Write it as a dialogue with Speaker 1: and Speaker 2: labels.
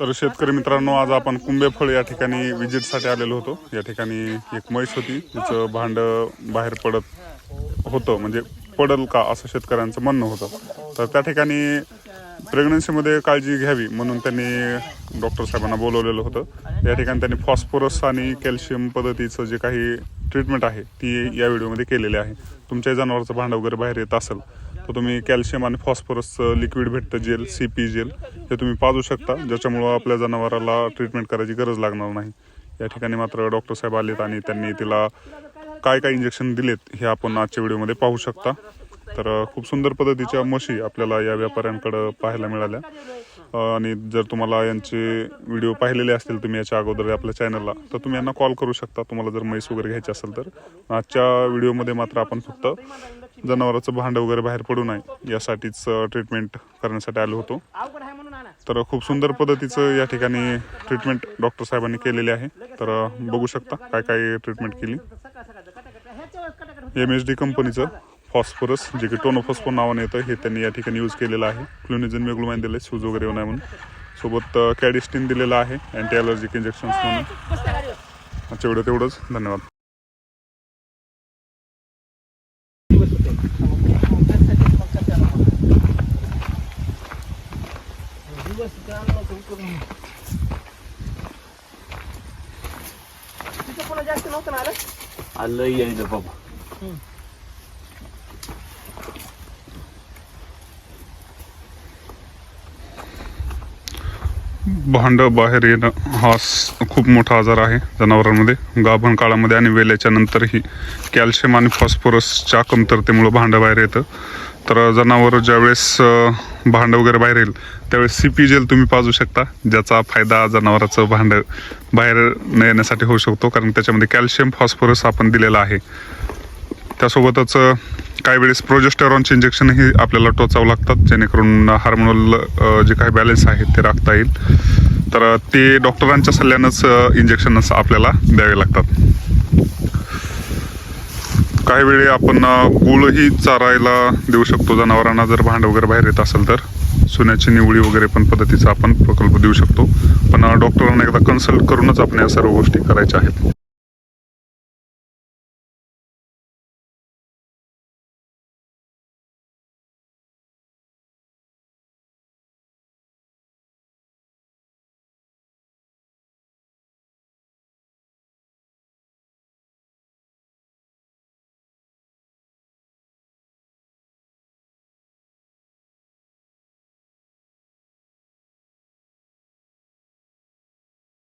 Speaker 1: तर शेतकरी मित्रांनो आज आपण कुंभेफळ या ठिकाणी विजिटसाठी आलेलो होतो. या ठिकाणी एक म्हैस होती तिचं भांड बाहेर पडत होतं म्हणजे पडल का असं शेतकऱ्यांचं म्हणणं होतं. तर त्या ठिकाणी प्रेग्नन्सीमध्ये काळजी घ्यावी म्हणून त्यांनी डॉक्टर साहेबांना बोलवलेलं होतं. या ठिकाणी त्यांनी फॉस्फरस आणि कॅल्शियम पद्धतीचं जे काही ट्रीटमेंट आहे ती या व्हिडिओमध्ये केलेली आहे. तुमच्या जनावरचं भांड वगैरे बाहेर येत असेल तर तुम्ही कॅल्शियम आणि फॉस्फरस लिक्विड भेटतं जेल सी पी जेल हे तुम्ही पाजू शकता. ज्याच्यामुळं आपल्या जनावराला ट्रीटमेंट करायची गरज लागणार नाही. या ठिकाणी मात्र डॉक्टर साहेब आलेत आणि त्यांनी तिला काय काय इंजेक्शन दिलेत हे आपण आजच्या व्हिडिओमध्ये पाहू शकता. तर खूप सुंदर पद्धतीच्या म्हशी आपल्याला या व्यापाऱ्यांकडं पाहायला मिळाल्या. आणि जर तुम्हाला यांचे व्हिडिओ पाहिलेले असतील तुम्ही याच्या अगोदर आपल्या चॅनलला तर तुम्ही यांना कॉल करू शकता. तुम्हाला जर म्हैस वगैरे घ्यायची असेल तर. आजच्या व्हिडिओमध्ये मात्र आपण फक्त जनावराचं भांड वगैरे बाहेर पडू नये यासाठीच ट्रीटमेंट करण्यासाठी आलो होतो. तर खूप सुंदर पद्धतीचं या ठिकाणी ट्रीटमेंट डॉक्टर साहेबांनी केलेली आहे. तर बघू शकता काय काय ट्रीटमेंट केली. एम एच डी कंपनीचं फॉस्फरस जे की टोनोफॉस्फो नावाने येतं हे त्यांनी या ठिकाणी यूज केलेलं आहे. क्लोनिझन मेग्लोमाइन दिलं शूज वगैरे येऊ नये म्हणून. सोबत कॅडिस्टिन दिलेलं आहे अँटी अलर्जिक इंजेक्शन्स म्हणून. आजच्या व्हिडिओ तेवढंच. धन्यवाद.
Speaker 2: तिथं पुन्हा जास्त नव्हतं ना आलं
Speaker 3: आलं यायचं बाबा
Speaker 1: भांड बाहेर येणं हा स- खूप मोठा आजार आहे जनावरांमध्ये. गाभण काळामध्ये आणि वेल्याच्या नंतरही कॅल्शियम आणि फॉस्फरसच्या कमतरतेमुळे भांड बाहेर येतं. तर जनावर ज्यावेळेस भांडं भांड वगैरे बाहेर येईल त्यावेळेस सी पी जेल तुम्ही पाजू शकता ज्याचा फायदा जनावराचं भांड बाहेर न येण्यासाठी होऊ शकतो कारण त्याच्यामध्ये कॅल्शियम फॉस्फरस आपण दिलेला आहे. त्यासोबतच काही वेळेस प्रोजेस्टेरॉनचे इंजेक्शनही आपल्याला टोचावं लागतात जेणेकरून हार्मोनल जे काही बॅलेन्स आहे ते राखता येईल. तर ते डॉक्टरांच्या सल्ल्यानंच इंजेक्शनच आपल्याला द्यावे लागतात. काही वेळी आपण गुळही चारायला देऊ शकतो. जनावरांना जर भांड वगैरे बाहेर येत असेल तर. सोन्याची निवळी वगैरे पण पद्धतीचा आपण प्रकल्प देऊ शकतो. पण डॉक्टरांना एकदा कन्सल्ट करूनच आपण या सर्व गोष्टी करायच्या आहेत.